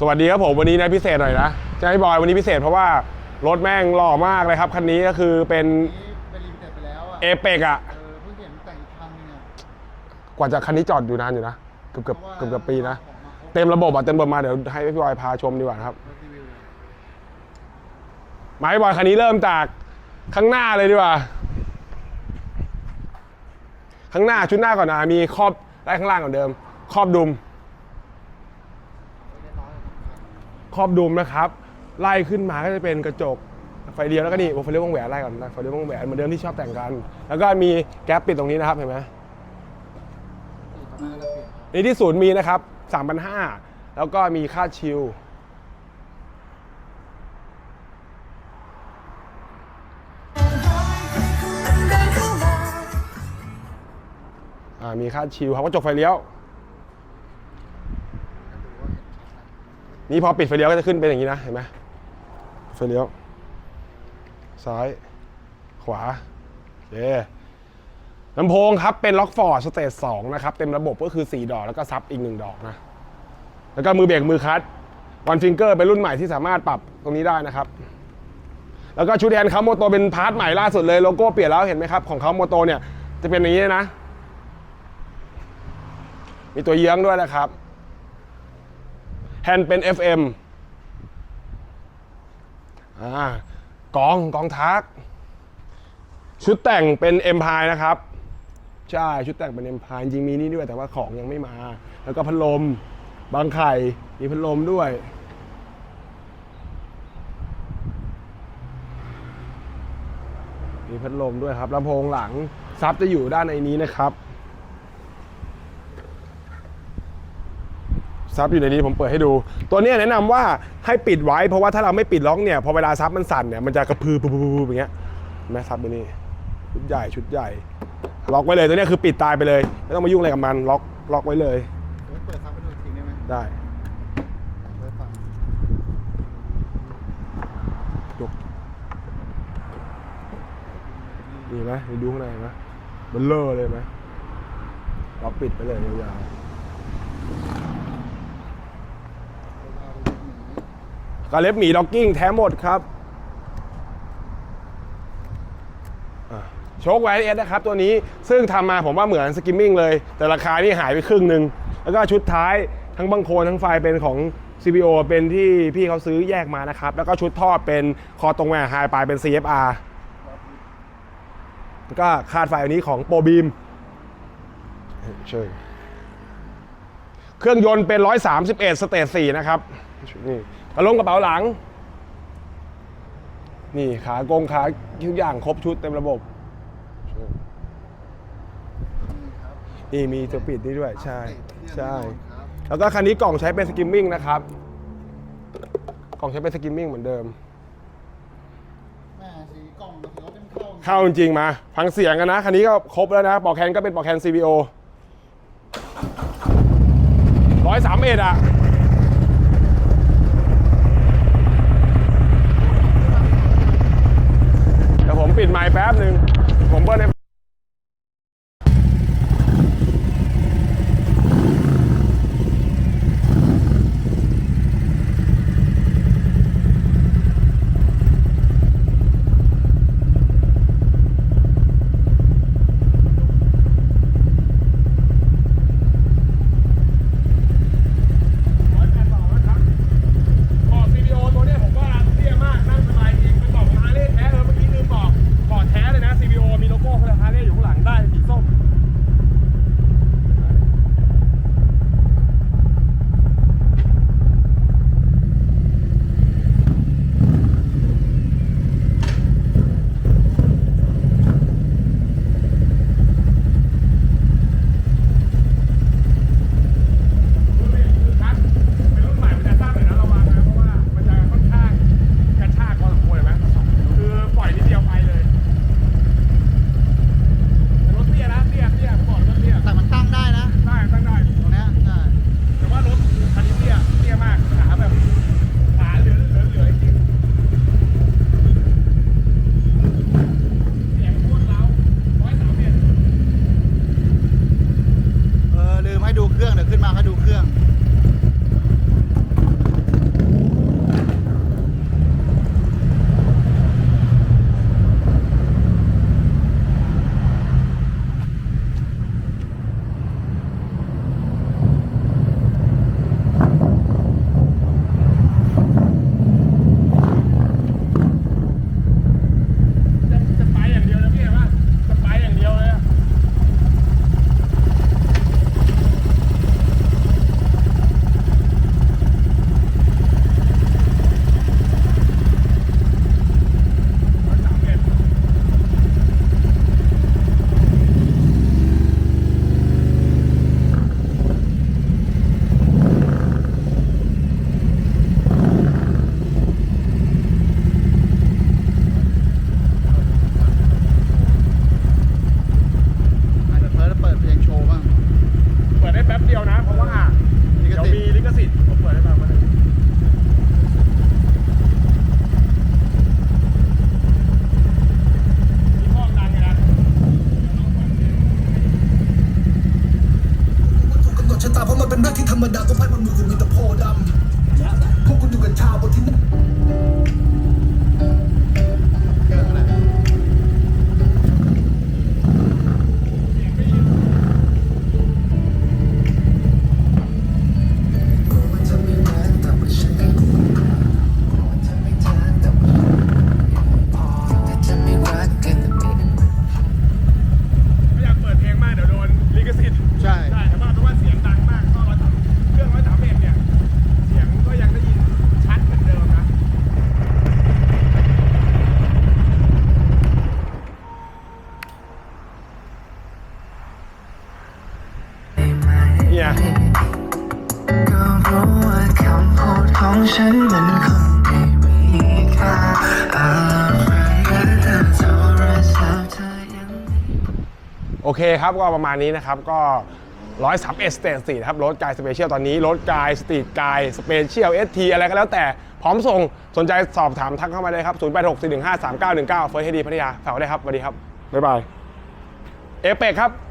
สวัสดีครับผมวันนี้นะพิเศษหน่อยนะจะให้บอยวันนี้พิเศษเพราะว่ารถแม่งหล่อมากเลยครับคันนี้ก็คือเป็นนี่เป็นลิมิเต็ดไปแล้วอะเอเปกอะเออเพิ่งเห็นแต่งอีกคันนึงอะกว่าจะคันนี้จอดอยู่นานอยู่นะเกือบเกือบพราะว่าเกือบเกือบปีนะของมาครบเต็มระบบอะเต็มระบบมาเดี๋ยวให้พี่บอยพาชมดีกว่านะครับรถรีวิวมาพี่บอยคันนี้เริ่มจากข้างหน้าเลยดีกว่า ข้างหน้าชุดหน้าก่อนนะมีครอบได้ข้างล่างก่อนเดิม ครอบดุม เล็กน้อยสำคัญ ครอบดุมนะครับไล่ขึ้นมาก็จะเป็นกระจกไฟเดียวแล้วก็นี่วงไฟเลี้ยววงแหวนไล่ก่อนนะไฟเลี้ยววงแหวนเหมือนเดิมที่ชอบแต่งกัน แล้วก็มีแก๊ปปิดตรงนี้นะครับเห็นไหมนี่ที่ศูนย์มีนะครับ3,500แล้วก็มีค่าชิลอ่ามีค่าชิลครับกระจกไฟเลี้ยว นี่พอปิดไฟเลี้ยวก็จะขึ้นเป็นอย่างนี้นะ เห็นไหมไฟเลี้ยว ซ้าย ขวาโอเคลำโพงครับ เป็นล็อกฟอร์ดสเตจสองนะครับ เต็มระบบก็คือ 4 ดอกแล้วก็ซับอีก 1 ดอกนะ แล้วก็มือเบรกมือคลัตวันฟิงเกอร์เป็นรุ่นใหม่ที่สามารถปรับตรงนี้ได้นะครับ แล้วก็ชุดแฮนด์เขาโมโตเป็นพาร์ทใหม่ล่าสุดเลยโลโก้เปลี่ยนแล้วเห็นไหมครับ ของเขาโมโตเนี่ยจะเป็นอย่างนี้นะ มีตัวเยื้องด้วยนะครับ แฮนด์เป็น FM อ่ากองกองทัก ชุดแต่งเป็น e m p i r e นะครับ ใช่ ชุดแต่งเป็น e m p i r e จริงมีนี่ด้วย แต่ว่าของยังไม่มา แล้วก็พัดลม บางไข่ มีพัดลมด้วยมีพัดลมด้วยครับลำโพงหลังซับจะอยู่ด้านในนี้นะครับ ซับอยู่ในนี้ผมเปิดให้ดู ตัวเนี้ยแนะนำว่าให้ปิดไว้เพราะว่าถ้าเราไม่ปิดล็อกเนี่ยพอเวลาซับมันสั่นเนี่ยมันจะกระพือปุ๊บๆๆอย่างเงี้ยเห็นไหมซับไปนี่ชุดใหญ่ชุดใหญ่ล็อกไว้เลยตัวเนี้ยคือปิดตายไปเลย ไม่ต้องมายุ่งอะไรกับมันล็อกล็อกไว้เลยเดี๋ยวเปิดซับไปดูอีกทีได้ไหมได้เปิดฟังยกนี่เห็นไหมไปดูข้างในเห็นไหมเบลเลอร์เลยเห็นไหมล็อกปิดไปเลยยาวเอาดูหนึ่งๆ กาเล็บหมีล็อกกิ้งแท้หมดครับโชคไวเอสนะครับตัวนี้ซึ่งทำมาผมว่าเหมือนสกิมมิ่งเลย แต่ราคานี่หายไปครึ่งหนึ่งแล้วก็ชุดท้ายทั้งบังโคลนทั้งไฟเป็นของ CBO เป็นที่พี่เขาซื้อแยกมานะครับ แล้วก็ชุดท่อเป็นคอตรงแหวนไฮปลายเป็น CFR แล้วก็คาดไฟอันนี้ของโปรบีมเชเครื่องยนต์เป็น 131 สเตจ4นะครับนี่ กระลงกระเป๋าหลัง นี่ขากงขาทุกอย่างครบชุดเต็มระบบ นี่ครับนี่มีตัวปิดนี่ด้วย ใช่ ใช่ครับแล้วก็คันนี้กล่องใช้เป็นสกิมมิ่งนะครับ กล่องใช้เป็นสกิมมิ่งเหมือนเดิม แม่สีกล่องมันถือว่าเป็นเข้าเข้าจริงๆมาฟังเสียงกันนะ คันนี้ก็ครบแล้วนะปอกแคนก็เป็นปอกแคน CVO ร้อยสามเอ็ดอะ เดี๋ยวผม ปิดไมค์แป๊บหนึ่งผมเบิ้ลให้ ป้าก็ดูเครื่อง เคครับก็ประมาณนี้นะครับก็ร้อยสเตทสี่ครับรถกายสเปเชียลตอนนี้รถกายสตรีทกายสเปเชียลเอสทีอะไรก็แล้วแต่พร้อมส่งสนใจสอบถามทักเข้ามาเลยครับศูนย์แปดหกสี่หนึ่งห้าสามเก้าหนึ่งเก้าเฟิร์สเฮดีพัทยาฝากไว้เลยครับสวัสดีครับบ๊ายบายเอเปกครับ